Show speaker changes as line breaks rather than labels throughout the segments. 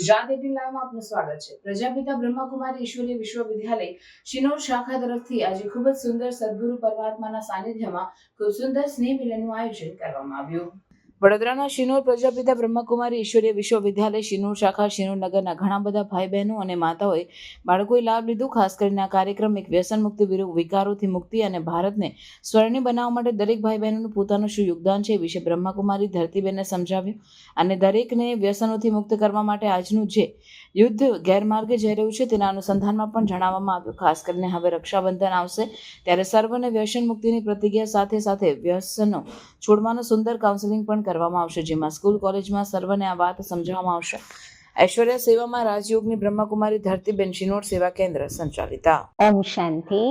Gujarat eighteen લાઈવમાં આપનું સ્વાગત છે. પ્રજાપિતા બ્રહ્માકુમારી ઈશ્વરીય વિશ્વવિદ્યાલય શિનોર શાખા તરફથી આજે ખૂબ જ સુંદર સદગુરુ પરમાત્માના સાનિધ્યમાં ખૂબ સુંદર સ્નેહ મિલનનું આયોજન કરવામાં આવ્યું. વડોદરાના શિનોર પ્રજાપિતા બ્રહ્મકુમારી ઈશ્વરીય વિશ્વવિદ્યાલય, શિનોર શાખા, શિનોર નગરના ઘણા બધા ભાઈ બહેનો અને માતાઓએ બાળકોએ લાભ લીધો. ખાસ કરીને આ કાર્યક્રમ એક વ્યસન મુક્તિ વિરુદ્ધ વિકારોથી મુક્તિ અને ભારતને સ્વર્ણિમ બનાવવા માટે દરેક ભાઈ બહેનોનું પોતાનું શું યોગદાન છે એ વિશે બ્રહ્મકુમારી ધરતીબેને સમજાવ્યું. અને દરેકને વ્યસનોથી મુક્ત કરવા માટે આજનું જે યુદ્ધ ગેરમાર્ગે જઈ રહ્યું છે તેના અનુસંધાનમાં પણ જણાવવામાં આવ્યું. ખાસ કરીને હવે રક્ષાબંધન આવશે ત્યારે સર્વને વ્યસન મુક્તિની પ્રતિજ્ઞા સાથે સાથે વ્યસનો છોડવાનું સુંદર કાઉન્સેલિંગ પણ કરવામાં આવશે, જેમાં સ્કૂલ, કોલેજમાં સર્વને આ વાત સમજાવવામાં આવશે. ઐશ્વર્યા સેવામાં રાજયોગની બ્રહ્માકુમારી ધરતીબેન શિનોર સેવા કેન્દ્ર સંચાલિતા.
ઓમ શાંતિ.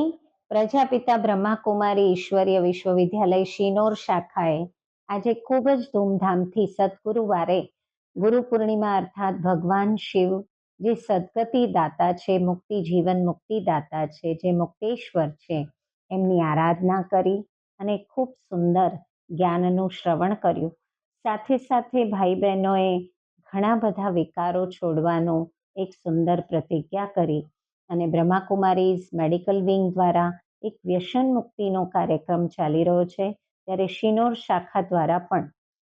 પ્રજાપિતા બ્રહ્માકુમારી ઈશ્વરીય વિશ્વવિદ્યાલય શિનોર શાખાએ આજે ખૂબ જ ધૂમધામથી સદગુરુવારે ગુરુ પૂર્ણિમા અર્થાત ભગવાન શિવ જે સદગતિ દાતા છે, મુક્તિ જીવન મુક્તિ દાતા છે, જે મુક્તેશ્વર છે, એમની આરાધના કરી અને ખૂબ સુંદર જ્ઞાનનું શ્રવણ કર્યું. સાથે સાથે ભાઈ બહેનોએ ઘણા બધા વિકારો છોડવાનો એક સુંદર પ્રતિજ્ઞા કરી અને બ્રહ્માકુમારીઝ મેડિકલ વિંગ દ્વારા એક વ્યસન મુક્તિનો કાર્યક્રમ ચાલી રહ્યો છે. ત્યારે શિનોર શાખા દ્વારા પણ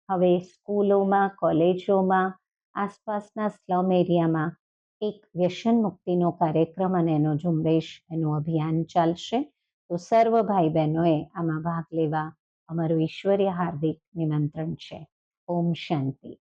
હવે સ્કૂલોમાં, કોલેજોમાં, આસપાસના સ્લમ એરિયામાં એક વ્યસન મુક્તિનો કાર્યક્રમ અને એનો ઝુંબેશ, એનું અભિયાન ચાલશે. તો સર્વ ભાઈ બહેનોએ આમાં ભાગ લેવા અમારું ઈશ્વરીય હાર્દિક નિમંત્રણ છે. ઓમ શાંતિ.